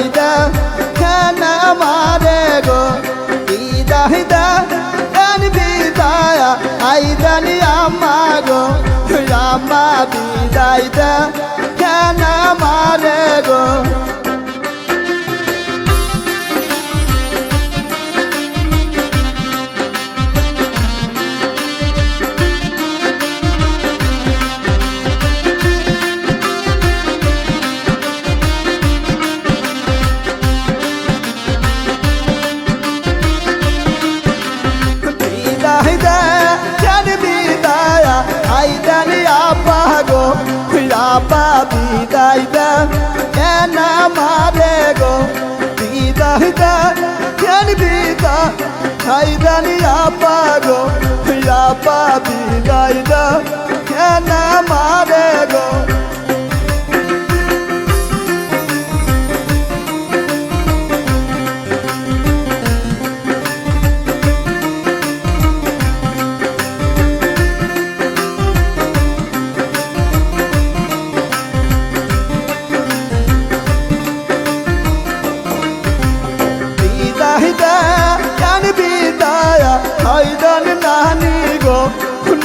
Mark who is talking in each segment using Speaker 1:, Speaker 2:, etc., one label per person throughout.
Speaker 1: বিদায় দে কেন মারে গো। বিদায় দে কেন বিদায় আইদানি আমা গো। আমা বিদায় দে কেন মারে গো। আইদানি আপা গো আপা বিদায় দে কেন মারে গো? বিদায় দে, কেন বিদা আইদানি আপা গো আপা বিদায় দে কেন মারে গো?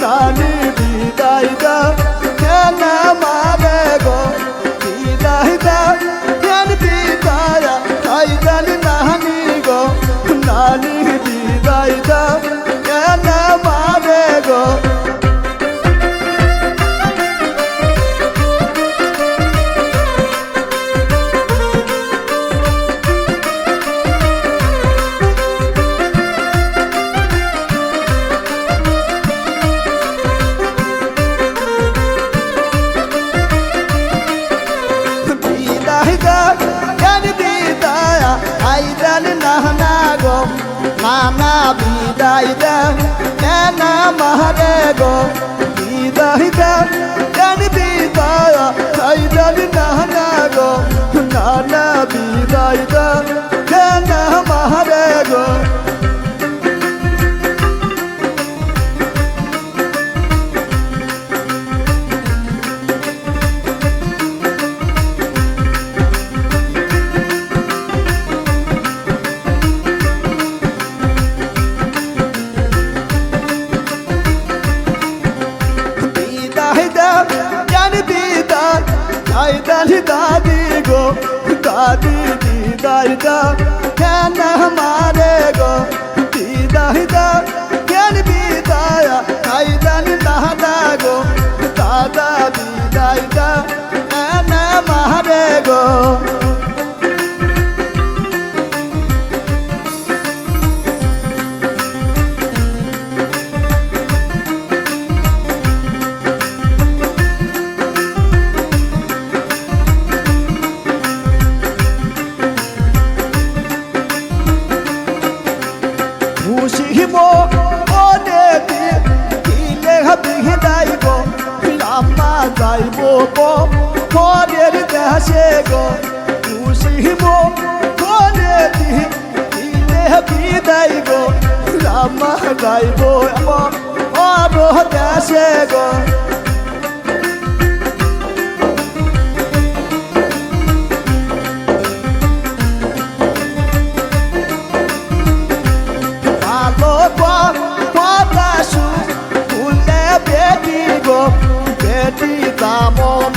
Speaker 1: নানি বিদায় দা কেন মারে আইদান নানা গো। নানা বিদায় দেন নানা মহারে গো? বিদায় দেন, কেন বিদায় আইদান নানা গো? নানা বিদায় দেন নানা মহারে গো? আইদান দাদি গো, দাদি দিদাই দা কেন মারে গো? দিদাই দা কেন বিদায়া? দাই দালি দাদা গো, দাদা দিদাই দে গো পরের দেশে গো খুশিব মনে দিলে বিদায় গো রাম্মা যাইব আরও দেশে গো।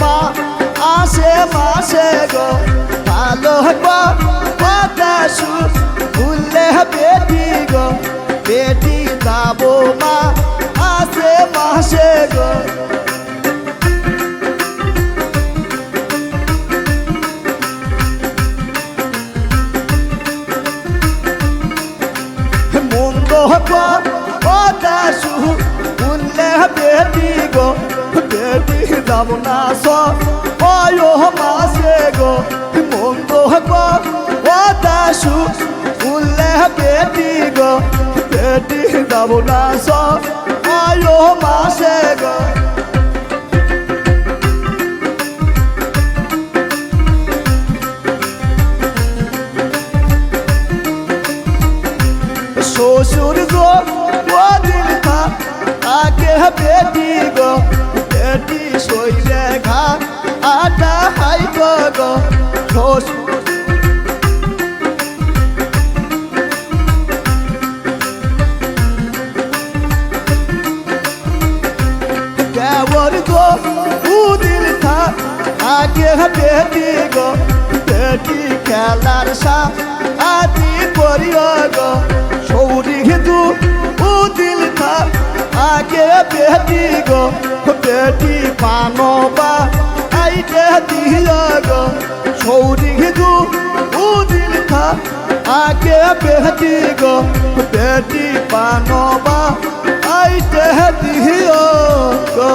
Speaker 1: মা আসে মাসে গো, ভালো পদাসু ফুলে বেটি গো, বেটি দাম মা আসে মাসে গো মন্দ বেটি গো বেটি যাব না স অয় মাসে গো মন্দ পদাসু উল্লে বেটি গো বেটি যাব না স অয় মাসে গো। শ্বশুর গো, ও দিল থা আগে বেটি গো বেটি শৈরে ঘা আটা হাই গো শ্বশুর দেওয়ার গো উদিল থা, আগে বেটি গো। বেটি খেলার সা, আদি পরিয় গো সৌরি দু লাগে বেটি গো, বেটি পানবা আইতে দিয়া গো। সৌরি ঘিদু উদিল খা আগে বেটি গো, বেটি পানবা আইতে দিয়া গো।